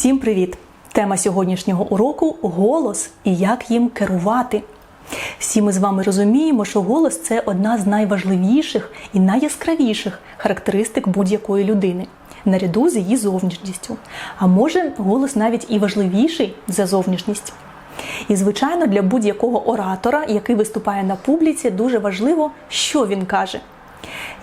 Всім привіт! Тема сьогоднішнього уроку голос і як їм керувати. Всі ми з вами розуміємо, що голос це одна з найважливіших і найяскравіших характеристик будь-якої людини, наряду з її зовнішністю. А може, голос навіть і важливіший за зовнішність. І, звичайно, для будь-якого оратора, який виступає на публіці, дуже важливо, що він каже,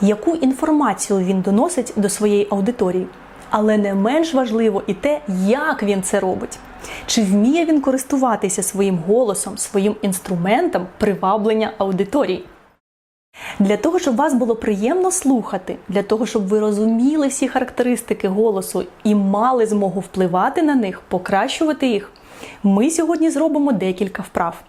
яку інформацію він доносить до своєї аудиторії. Але не менш важливо і те, як він це робить. Чи вміє він користуватися своїм голосом, своїм інструментом приваблення аудиторії? Для того, щоб вас було приємно слухати, для того, щоб ви розуміли всі характеристики голосу і мали змогу впливати на них, покращувати їх, ми сьогодні зробимо декілька вправ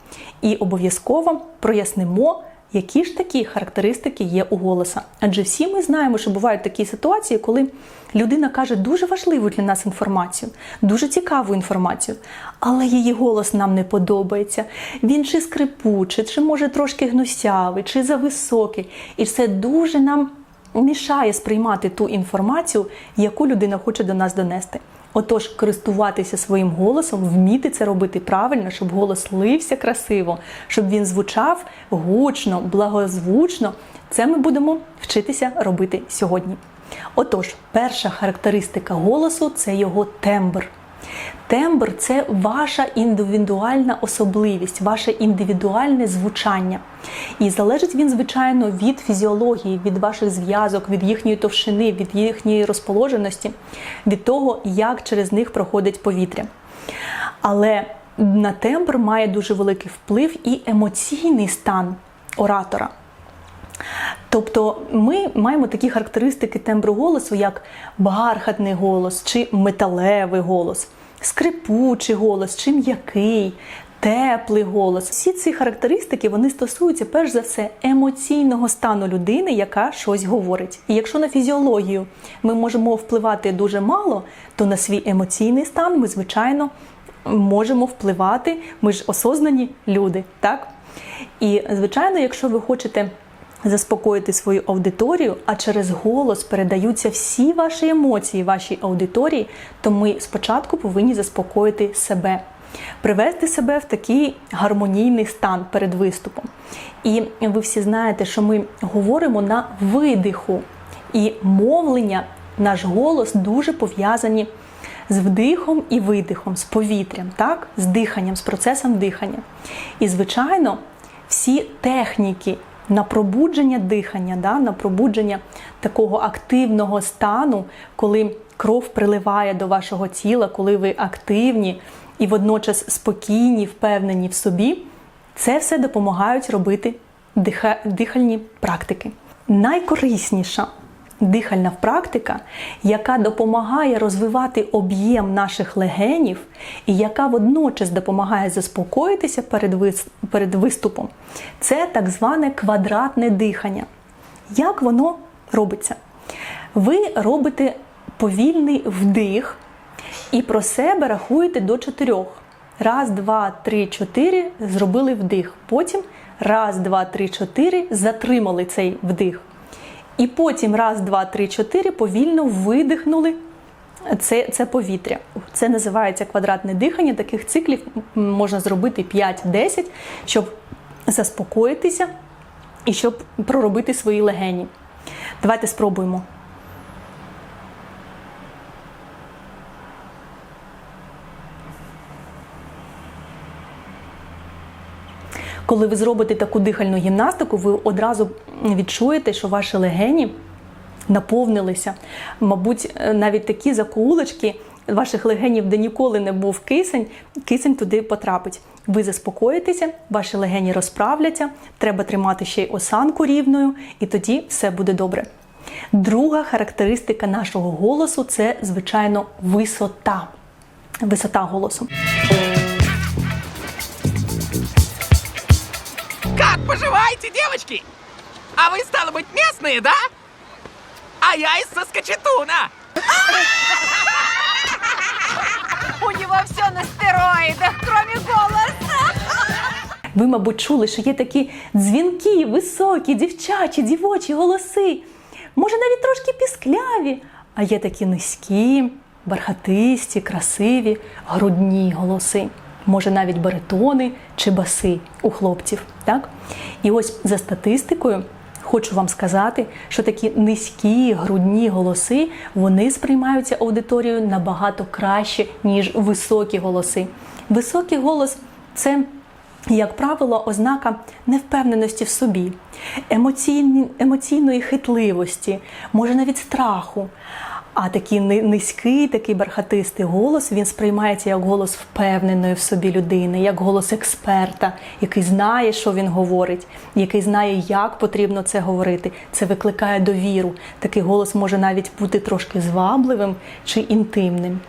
і обов'язково прояснимо, які ж такі характеристики є у голоса. Адже всі ми знаємо, що бувають такі ситуації, коли людина каже дуже важливу для нас інформацію, дуже цікаву інформацію, але її голос нам не подобається. Він чи скрипучий, чи може трошки гнусявий, чи зависокий. І це дуже нам мішає сприймати ту інформацію, яку людина хоче до нас донести. Отож, користуватися своїм голосом, вміти це робити правильно, щоб голос лився красиво, щоб він звучав гучно, благозвучно. Це ми будемо вчитися робити сьогодні. Отож, перша характеристика голосу це його тембр. Тембр це ваша індивідуальна особливість, ваше індивідуальне звучання. І залежить він, звичайно, від фізіології, від ваших зв'язок, від їхньої товщини, від їхньої розположеності, від того, як через них проходить повітря. Але на тембр має дуже великий вплив і емоційний стан оратора. Тобто ми маємо такі характеристики тембру голосу, як бархатний голос чи металевий голос, скрипучий голос чи м'який, теплий голос. Всі ці характеристики вони стосуються перш за все емоційного стану людини, яка щось говорить. І якщо на фізіологію ми можемо впливати дуже мало, то на свій емоційний стан ми, звичайно, можемо впливати. Ми ж осознані люди, так? І, звичайно, якщо ви хочете заспокоїти свою аудиторію, а через голос передаються всі ваші емоції вашій аудиторії, то ми спочатку повинні заспокоїти себе, привести себе в такий гармонійний стан перед виступом. І ви всі знаєте, що ми говоримо на видиху, і мовлення, наш голос дуже пов'язані. З вдихом і видихом, з повітрям, так? з диханням, з процесом дихання. І, звичайно, всі техніки на пробудження дихання, да, на пробудження такого активного стану, коли кров приливає до вашого тіла, коли ви активні і водночас спокійні, впевнені в собі, це все допомагають робити дихальні практики. Найкорисніша дихальна практика, яка допомагає розвивати об'єм наших легенів, і яка водночас допомагає заспокоїтися перед виступом, це так зване квадратне дихання. Як воно робиться? Ви робите повільний вдих і про себе рахуєте до чотирьох. Раз, два, три, чотири. Зробили вдих. Потім раз, два, три, чотири. Затримали цей вдих. І потім раз, два, три, чотири повільно видихнули це це повітря. Це називається квадратне дихання. Таких циклів можна зробити 5-10, щоб заспокоїтися і щоб проробити свої легені. Давайте спробуємо. Коли ви зробите таку дихальну гімнастику, ви одразу відчуєте, що ваші легені наповнилися. Мабуть, навіть такі закоулочки ваших легенів, де ніколи не був кисень, кисень туди потрапить. Ви заспокоїтеся, ваші легені розправляться, треба тримати ще й осанку рівною, і тоді все буде добре. Друга характеристика нашого голосу це, звичайно, висота. Висота голосу. поживаете, девочки? А вы, стало быть, местные, да? А я из Соскочетуна. У него все на стероидах, кроме голоса. Ви, мабуть, чули, що є такі дзвінки, високі, дівчачі, дівочі голоси. Може, навіть трошки піскляві, а є такі низькі, бархатисті, красиві, грудні голоси. Може навіть баритони чи баси у хлопців. Так? І ось за статистикою хочу вам сказати, що такі низькі грудні голоси вони сприймаються аудиторією набагато краще, ніж високі голоси. Високий голос це як правило, ознака невпевненості в собі, емоційної хитливості, може навіть страху. А такий низький, такий бархатистий голос він сприймається як голос впевненої в собі людини, як голос експерта, який знає, що він говорить, який знає, як потрібно це говорити. Це викликає довіру. Такий голос може навіть бути трошки звабливим чи інтимним.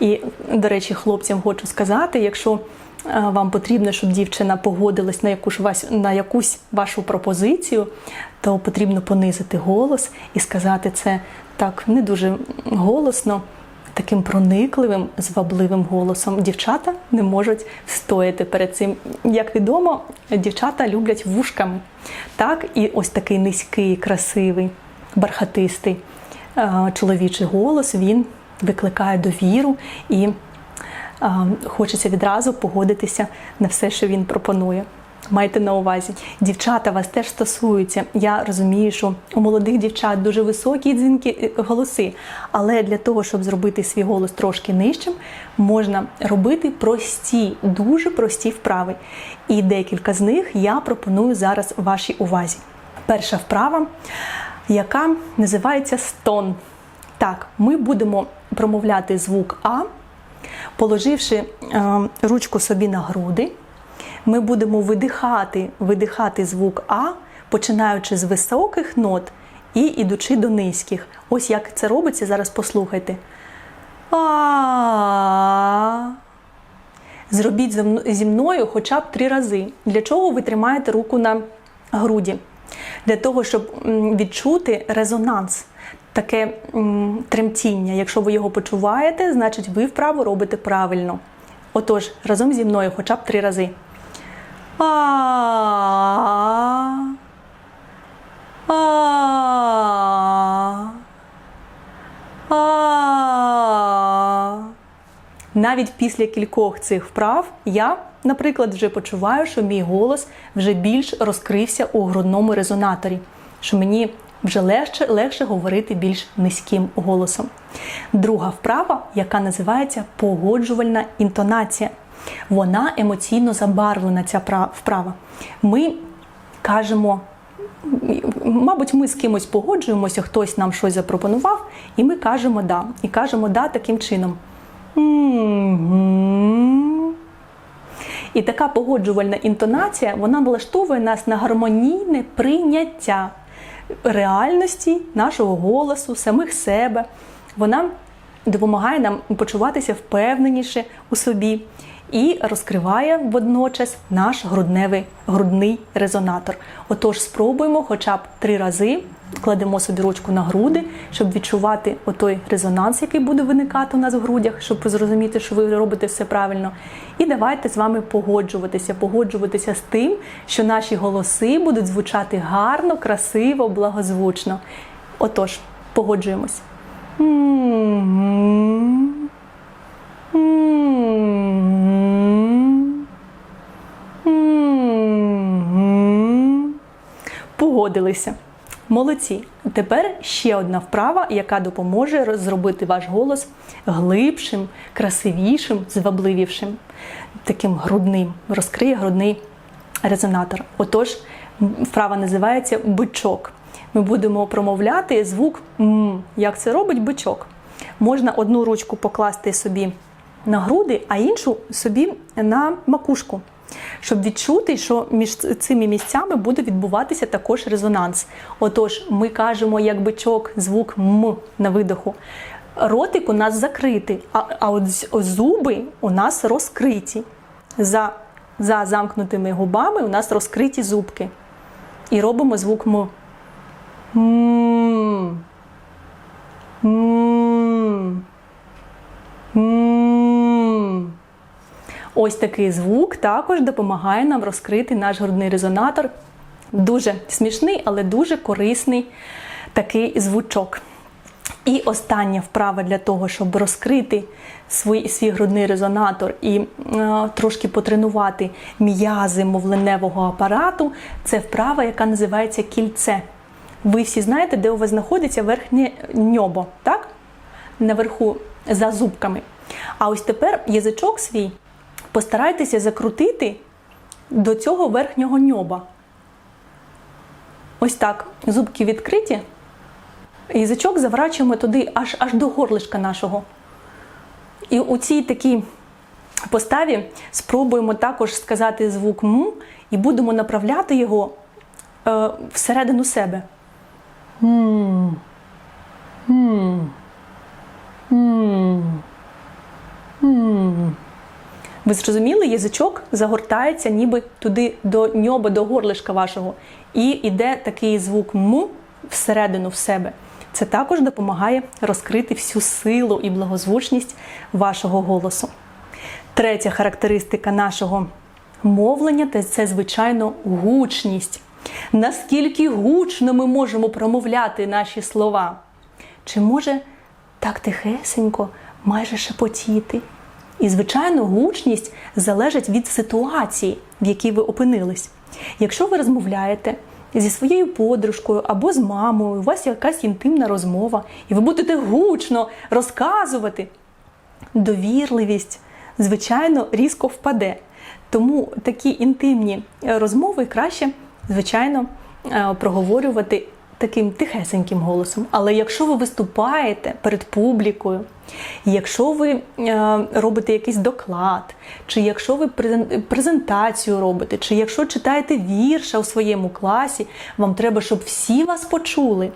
І, до речі, хлопцям хочу сказати, якщо е, вам потрібно, щоб дівчина погодилась на якусь, на якусь вашу пропозицію, то потрібно понизити голос і сказати це так не дуже голосно, таким проникливим, звабливим голосом. Дівчата не можуть встояти перед цим. Як відомо, дівчата люблять вушками. Так, і ось такий низький, красивий, бархатистий е, чоловічий голос він викликає довіру і хочеться відразу погодитися на все, що він пропонує. Майте на увазі, дівчата вас теж стосуються. Я розумію, що у молодих дівчат дуже високі дзвінки е, голоси, але для того, щоб зробити свій голос трошки нижчим, можна робити прості, дуже прості вправи. І декілька з них я пропоную зараз вашій увазі. Перша вправа, яка називається стон. Так, ми будемо промовляти звук А, положивши е, ручку собі на груди. Ми будемо видихати, видихати звук А, починаючи з високих нот і ідучи до низьких. Ось як це робиться, зараз послухайте. А. Зробіть зі мною хоча б три рази. Для чого ви тримаєте руку на груді? Для того, щоб відчути резонанс, таке тремтіння. Якщо ви його почуваєте, значить ви вправо робите правильно. Отож, разом зі мною хоча б три рази. А. Навіть після кількох цих вправ я, наприклад, вже почуваю, що мій голос вже більш розкрився у грудному резонаторі, що мені вже легше, легше говорити більш низьким голосом. Друга вправа, яка називається погоджувальна інтонація. Вона емоційно забарвлена, ця вправа. Ми кажемо мабуть, ми з кимось погоджуємося, хтось нам щось запропонував, і ми кажемо да. І кажемо да таким чином. І така погоджувальна інтонація вона налаштовує нас на гармонійне прийняття реальності нашого голосу, самих себе. Вона допомагає нам почуватися впевненіше у собі і розкриває водночас наш грудневий грудний резонатор. Отож, спробуємо хоча б три рази. Кладемо собі ручку на груди, щоб відчувати отой резонанс, який буде виникати у нас в грудях, щоб зрозуміти, що ви робите все правильно. І давайте з вами погоджуватися, погоджуватися з тим, що наші голоси будуть звучати гарно, красиво, благозвучно. Отож, погоджуємось. Погодилися. Молодці. Тепер ще одна вправа, яка допоможе зробити ваш голос глибшим, красивішим, звабливішим, таким грудним, розкриє грудний резонатор. Отож, вправа називається бичок. Ми будемо промовляти звук м, як це робить бичок. Можна одну ручку покласти собі на груди, а іншу собі на макушку щоб відчути, що між цими місцями буде відбуватися також резонанс. Отож, ми кажемо як бичок звук М на видоху. Ротик у нас закритий, а, а от зуби у нас розкриті. За, за замкнутими губами у нас розкриті зубки. І робимо звук М. М. М. М. Ось такий звук також допомагає нам розкрити наш грудний резонатор. Дуже смішний, але дуже корисний такий звучок. І остання вправа для того, щоб розкрити свій, свій грудний резонатор і е, трошки потренувати м'язи мовленевого апарату, це вправа, яка називається кільце. Ви всі знаєте, де у вас знаходиться верхнє ньобо, так? Наверху за зубками. А ось тепер язичок свій постарайтеся закрутити до цього верхнього ньоба. Ось так. Зубки відкриті. Язичок заворачуємо туди аж, аж до горлишка нашого. І у цій такій поставі спробуємо також сказати звук М і будемо направляти його е, всередину себе. М. М. М. М. Ви зрозуміли, язичок загортається ніби туди до ньоба, до горлишка вашого. І йде такий звук М всередину в себе. Це також допомагає розкрити всю силу і благозвучність вашого голосу. Третя характеристика нашого мовлення це звичайно, гучність. Наскільки гучно ми можемо промовляти наші слова? Чи може так тихесенько, майже шепотіти? І, звичайно, гучність залежить від ситуації, в якій ви опинились. Якщо ви розмовляєте зі своєю подружкою або з мамою, у вас якась інтимна розмова, і ви будете гучно розказувати, довірливість, звичайно, різко впаде. Тому такі інтимні розмови краще, звичайно, е, проговорювати таким тихесеньким голосом. Але якщо ви виступаєте перед публікою, якщо ви е, робите якийсь доклад, чи якщо ви презентацію робите, чи якщо читаєте вірша у своєму класі, вам треба, щоб всі вас почули.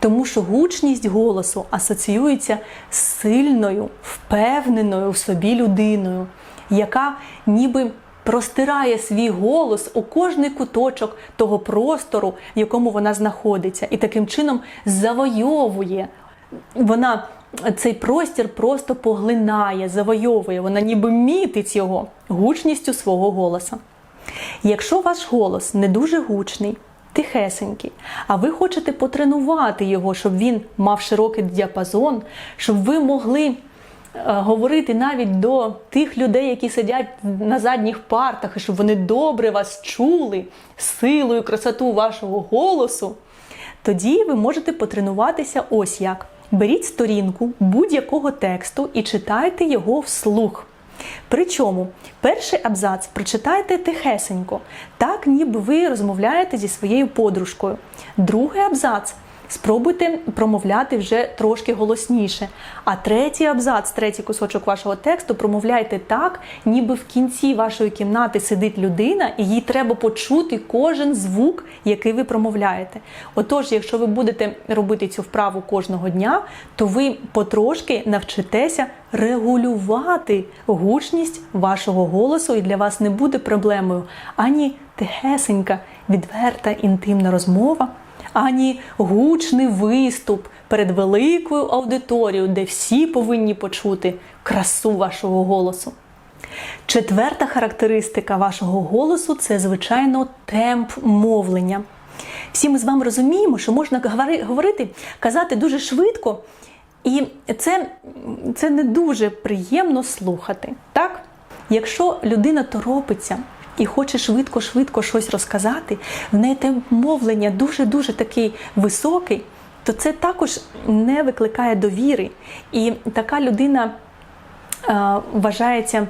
Тому що гучність голосу асоціюється з сильною, впевненою в собі людиною, яка ніби простирає свій голос у кожний куточок того простору, в якому вона знаходиться, і таким чином завойовує. Вона цей простір просто поглинає, завойовує, вона ніби мітить його гучністю свого голоса. Якщо ваш голос не дуже гучний, тихесенький, а ви хочете потренувати його, щоб він мав широкий діапазон, щоб ви могли говорити навіть до тих людей, які сидять на задніх партах, і щоб вони добре вас чули силою, красоту вашого голосу, тоді ви можете потренуватися ось як. Беріть сторінку будь-якого тексту і читайте його вслух. Причому перший абзац прочитайте тихесенько, так ніби ви розмовляєте зі своєю подружкою. Другий абзац спробуйте промовляти вже трошки голосніше. А третій абзац, третій кусочок вашого тексту промовляйте так, ніби в кінці вашої кімнати сидить людина, і їй треба почути кожен звук, який ви промовляєте. Отож, якщо ви будете робити цю вправу кожного дня, то ви потрошки навчитеся регулювати гучність вашого голосу, і для вас не буде проблемою ані тихесенька, відверта інтимна розмова, ані гучний виступ перед великою аудиторією, де всі повинні почути красу вашого голосу. Четверта характеристика вашого голосу це, звичайно, темп мовлення. Всі ми з вами розуміємо, що можна говорити, казати дуже швидко, і це, це не дуже приємно слухати. Так? Якщо людина торопиться і хоче швидко-швидко щось розказати, в неї темп мовлення дуже-дуже такий високий, то це також не викликає довіри. І така людина е, вважається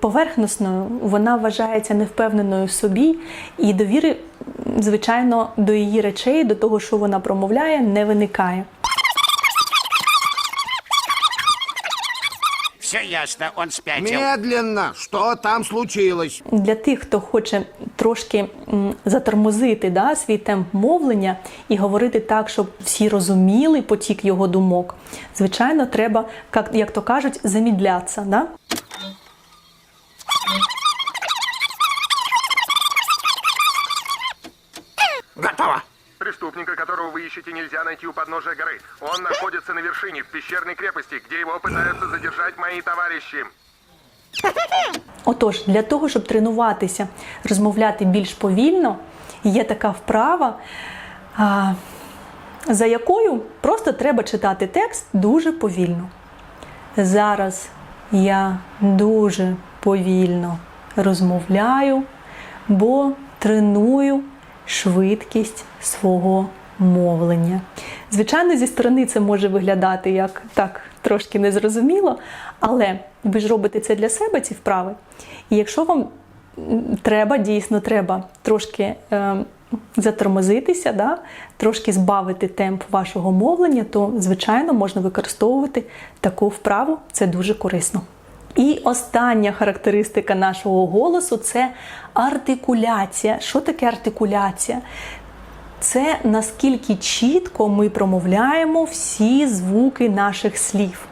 поверхносною, вона вважається невпевненою собі, і довіри, звичайно, до її речей, до того, що вона промовляє, не виникає. Все ясно, он спятил. Медленно! Что там случилось? Для тих, хто хоче трошки м, затормозити да, свій темп мовлення і говорити так, щоб всі розуміли потік його думок, звичайно, треба, як, як то кажуть, замідлятися. Да? Готово. Преступника, которого вы ищете, нельзя найти у подножия горы. Он находится на вершине, в пещерной крепости, где его пытаются задержать мои товарищи. Отож, для того, щоб тренуватися, розмовляти більш повільно, є така вправа. А, за якою просто треба читати текст дуже повільно. Зараз я дуже повільно розмовляю, бо треную швидкість свого мовлення. Звичайно, зі сторони це може виглядати як так трошки незрозуміло, але ви ж робите це для себе, ці вправи. І якщо вам треба, дійсно треба трошки е, затормозитися, да? трошки збавити темп вашого мовлення, то, звичайно, можна використовувати таку вправу, це дуже корисно. І остання характеристика нашого голосу це артикуляція. Що таке артикуляція? Це наскільки чітко ми промовляємо всі звуки наших слів,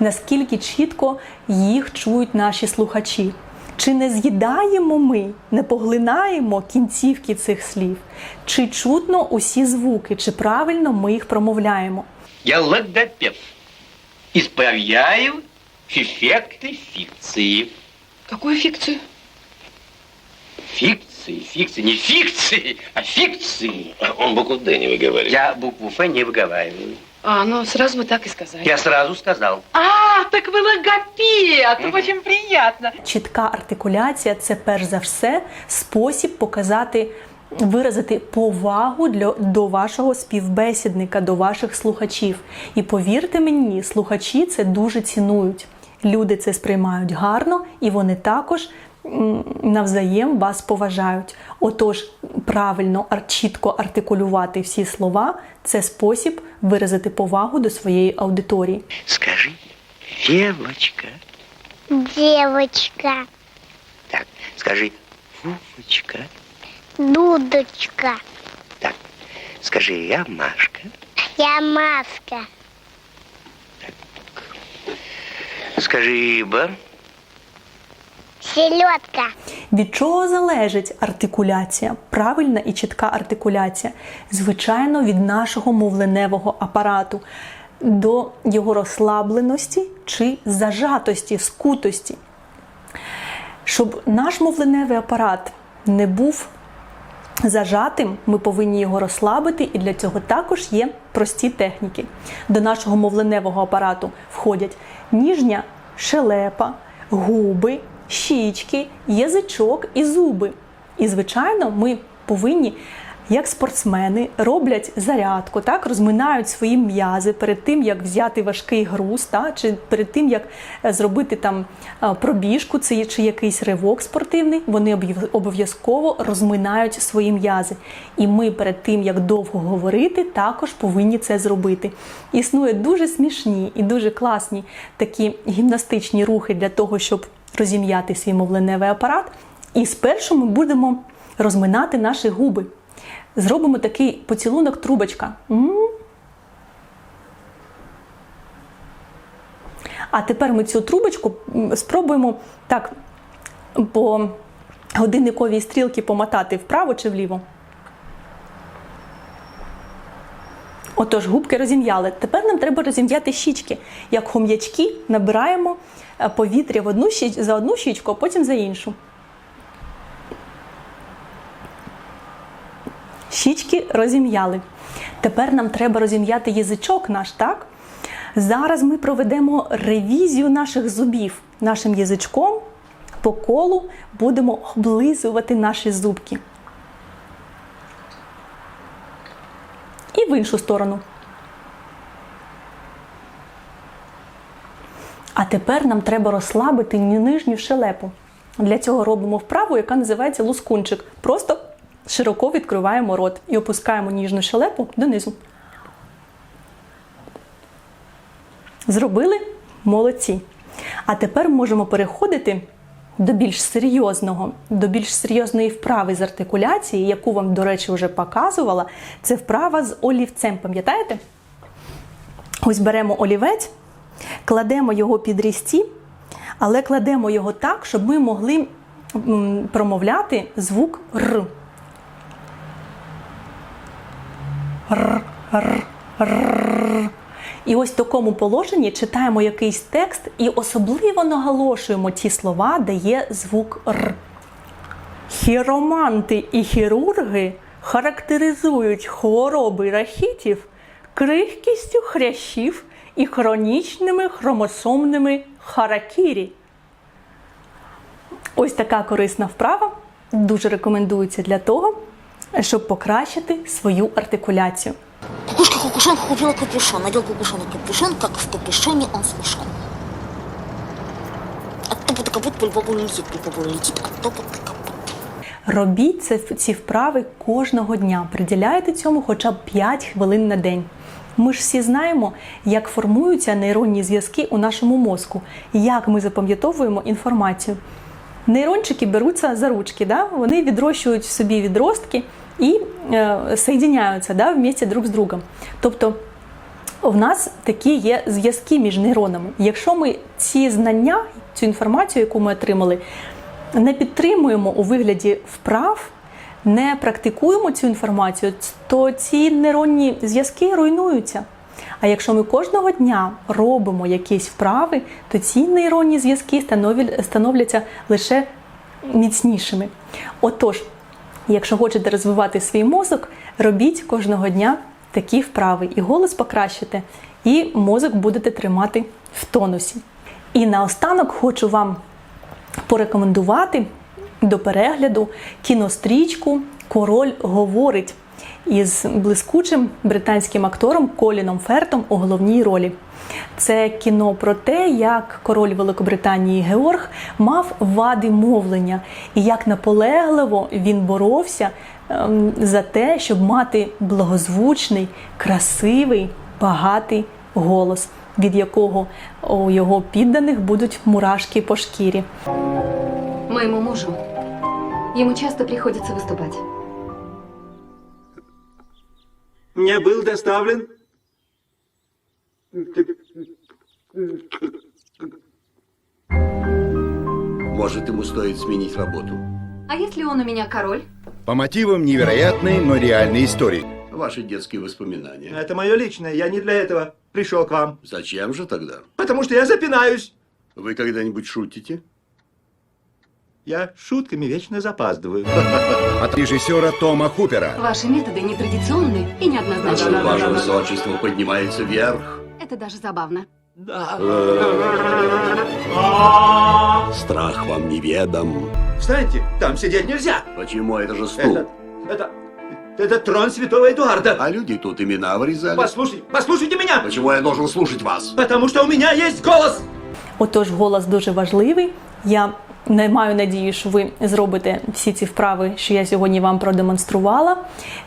наскільки чітко їх чують наші слухачі. Чи не з'їдаємо ми, не поглинаємо кінцівки цих слів, чи чутно усі звуки, чи правильно ми їх промовляємо. Я логопед. Исправляю эффекты фикции. Какую фикцию? Фикции, фикции, не фикции, а фикции. Он букву «Д» не выговаривает. Я букву Ф не выговариваю. А, ну сразу бы так и сказали. Я сразу сказал. А, так вы логопед! Очень приятно. Чітка артикуляція це перш за все спосіб показати, виразити повагу для, до вашого співбесідника, до ваших слухачів. І повірте мені, слухачі це дуже цінують. Люди це сприймають гарно, і вони також навзаєм вас поважають. Отож, правильно чітко артикулювати всі слова це спосіб виразити повагу до своєї аудиторії. Скажи, девочка. Девочка, Так, скажи, Вовочка. дудочка, Так, скажи, я Машка. я маска, Скажи, рыба. селедка, Від чого залежить артикуляція, правильна і чітка артикуляція? Звичайно, від нашого мовленевого апарату до його розслабленості чи зажатості, скутості. Щоб наш мовленевий апарат не був зажатим, ми повинні його розслабити, і для цього також є прості техніки. До нашого мовленевого апарату входять ніжня шелепа, губи, щічки, язичок і зуби. І, звичайно, ми повинні, як спортсмени, роблять зарядку, так, розминають свої м'язи перед тим, як взяти важкий груз, так, чи перед тим, як е, зробити там е, пробіжку це чи якийсь ривок спортивний, вони обов'язково розминають свої м'язи. І ми перед тим, як довго говорити, також повинні це зробити. Існує дуже смішні і дуже класні такі гімнастичні рухи для того, щоб розім'яти свій мовленевий апарат. І спершу ми будемо розминати наші губи. Зробимо такий поцілунок трубочка. А тепер ми цю трубочку спробуємо так по годинниковій стрілці помотати вправо чи вліво. Отож, губки розім'яли. Тепер нам треба розім'яти щічки. Як хом'ячки набираємо е, повітря в одну щіч, за одну щічку, а потім за іншу. Щічки розім'яли. Тепер нам треба розім'яти язичок наш, так? Зараз ми проведемо ревізію наших зубів. Нашим язичком по колу будемо облизувати наші зубки. І в іншу сторону. А тепер нам треба розслабити нижню щелепу. Для цього робимо вправу, яка називається лускунчик. Просто широко відкриваємо рот і опускаємо ніжну щелепу донизу. Зробили? Молодці. А тепер можемо переходити до більш серйозного, до більш серйозної вправи з артикуляції, яку вам, до речі, вже показувала. Це вправа з олівцем, пам'ятаєте? Ось беремо олівець, кладемо його під різці, але кладемо його так, щоб ми могли промовляти звук Р. Р. І ось в такому положенні читаємо якийсь текст і особливо наголошуємо ті слова, де є звук Р. Хіроманти і хірурги характеризують хвороби рахітів крихкістю хрящів і хронічними хромосомними харакірі. Ось така корисна вправа дуже рекомендується для того, щоб покращити свою артикуляцію. Кукушка кукушонка купила капюшон, надел кукушонок капюшон, как в капюшоне он смешон. От топота капут пульпобу летит, пульпобу летит, от топота капут. Робіть це, ці вправи кожного дня. Приділяйте цьому хоча б 5 хвилин на день. Ми ж всі знаємо, як формуються нейронні зв'язки у нашому мозку, як ми запам'ятовуємо інформацію. Нейрончики беруться за ручки, да? вони відрощують в собі відростки і е, соєдиняються да, вместе друг з другом. Тобто в нас такі є зв'язки між нейронами. Якщо ми ці знання, цю інформацію, яку ми отримали, не підтримуємо у вигляді вправ, не практикуємо цю інформацію, то ці нейронні зв'язки руйнуються. А якщо ми кожного дня робимо якісь вправи, то ці нейронні зв'язки становляться лише міцнішими. Отож, якщо хочете розвивати свій мозок, робіть кожного дня такі вправи, і голос покращите, і мозок будете тримати в тонусі. І наостанок хочу вам порекомендувати до перегляду кінострічку Король говорить із блискучим британським актором Коліном Фертом у головній ролі. Це кіно про те, як король Великобританії Георг мав вади мовлення, і як наполегливо він боровся ем, за те, щоб мати благозвучний, красивий, багатий голос, від якого у його підданих будуть мурашки по шкірі. Моему мужу. Ему часто приходится выступать. Мне был доставлен... Может, ему стоит сменить работу. А если он у меня король? По мотивам невероятной, но реальной истории. Ваши детские воспоминания. Это мое личное, я не для этого пришел к вам. Зачем же тогда? Потому что я запинаюсь. Вы когда-нибудь шутите? Я шутками вечно запаздываю. От режиссера Тома Хупера. Ваши методы нетрадиционны и неоднозначны. Ваше высочество поднимается вверх. Это даже забавно. Страх вам неведом. Встаньте, там сидеть нельзя. Почему это же стул? Это, это, это трон святого Эдуарда. А люди тут имена вырезали. Послушайте, послушайте меня. Почему я должен слушать вас? Потому что у меня есть голос. Отож, голос дуже важливий. Я не маю надії, що ви зробите всі ці вправи, що я сьогодні вам продемонструвала.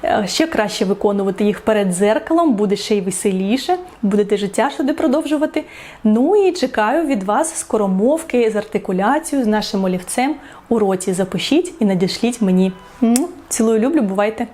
Е, Ще краще виконувати їх перед дзеркалом, буде ще й веселіше, будете життя сюди продовжувати. Ну і чекаю від вас скоромовки з артикуляцією з нашим олівцем у роті. Запишіть і надішліть мені. Цілую, люблю, бувайте!